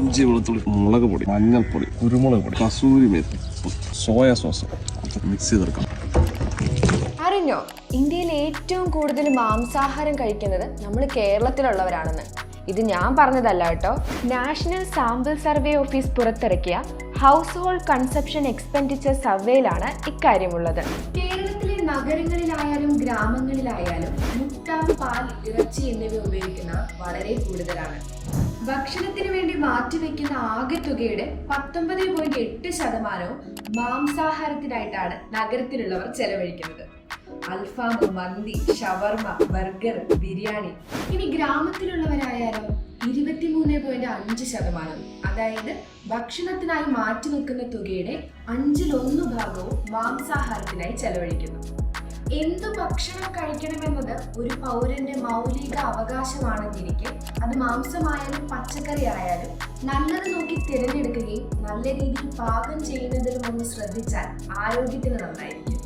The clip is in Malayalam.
ഇഞ്ചി വെളുത്തുള്ളി മുളക് പൊടി മഞ്ഞൾപ്പൊടി കുരുമുളക് പൊടി kasuri methi soya sauce. Mix ചെയ്തെടുക്കണം. അറിഞ്ഞോ? ഇന്ത്യയിൽ ഏറ്റവും കൂടുതൽ മാംസാഹാരം കഴിക്കുന്നത് നമ്മൾ കേരളത്തിലുള്ളവരാണെന്ന്. ഇത് ഞാൻ പറഞ്ഞതല്ല കേട്ടോ. നാഷണൽ സാമ്പിൾ സർവേ ഓഫീസ് പുറത്തിറക്കിയ ഹൗസ് ഹോൾഡ് കൺസപ്ഷൻ എക്സ്പെൻഡിച്ചർ സർവേയിലാണ് ഇക്കാര്യമുള്ളത്. കേരളത്തിലെ നഗരങ്ങളിലായാലും ഗ്രാമങ്ങളിലായാലും മുട്ട പാൽ ഇറച്ചി എന്നിവ ഉപയോഗിക്കുന്ന വളരെ കൂടുതലാണ്. ഭക്ഷണത്തിന് വേണ്ടി മാറ്റിവെക്കുന്ന ആകെ തുകയുടെ പത്തൊമ്പത് പോയിന്റ് എട്ട് ശതമാനവും മാംസാഹാരത്തിനായിട്ടാണ് നഗരത്തിലുള്ളവർ ചെലവഴിക്കുന്നത്. അൽഫാം മന്തി ഷവർമ ബർഗർ ബിരിയാണി. ഇനി ഗ്രാമത്തിലുള്ളവരായാലോ ഇരുപത്തിമൂന്ന് പോയിന്റ് അഞ്ച് ശതമാനം അതായത് ഭക്ഷണത്തിനായി മാറ്റിവെക്കുന്ന തുകയുടെ അഞ്ചിലൊന്ന് ഭാഗവും മാംസാഹാരത്തിനായി ചെലവഴിക്കുന്നു. എന്തു ഭക്ഷണം കഴിക്കണമെന്നത് ഒരു പൗരന്റെ മൗലിക അവകാശമാണെന്നിരിക്കെ അത് മാംസമായാലും പച്ചക്കറി ആയാലും നല്ലത് നോക്കി തിരഞ്ഞെടുക്കുകയും നല്ല രീതിയിൽ പാകം ചെയ്യുന്നതിലും ഒന്ന് ശ്രദ്ധിച്ചാൽ ആരോഗ്യത്തിന് നന്നായിരിക്കും.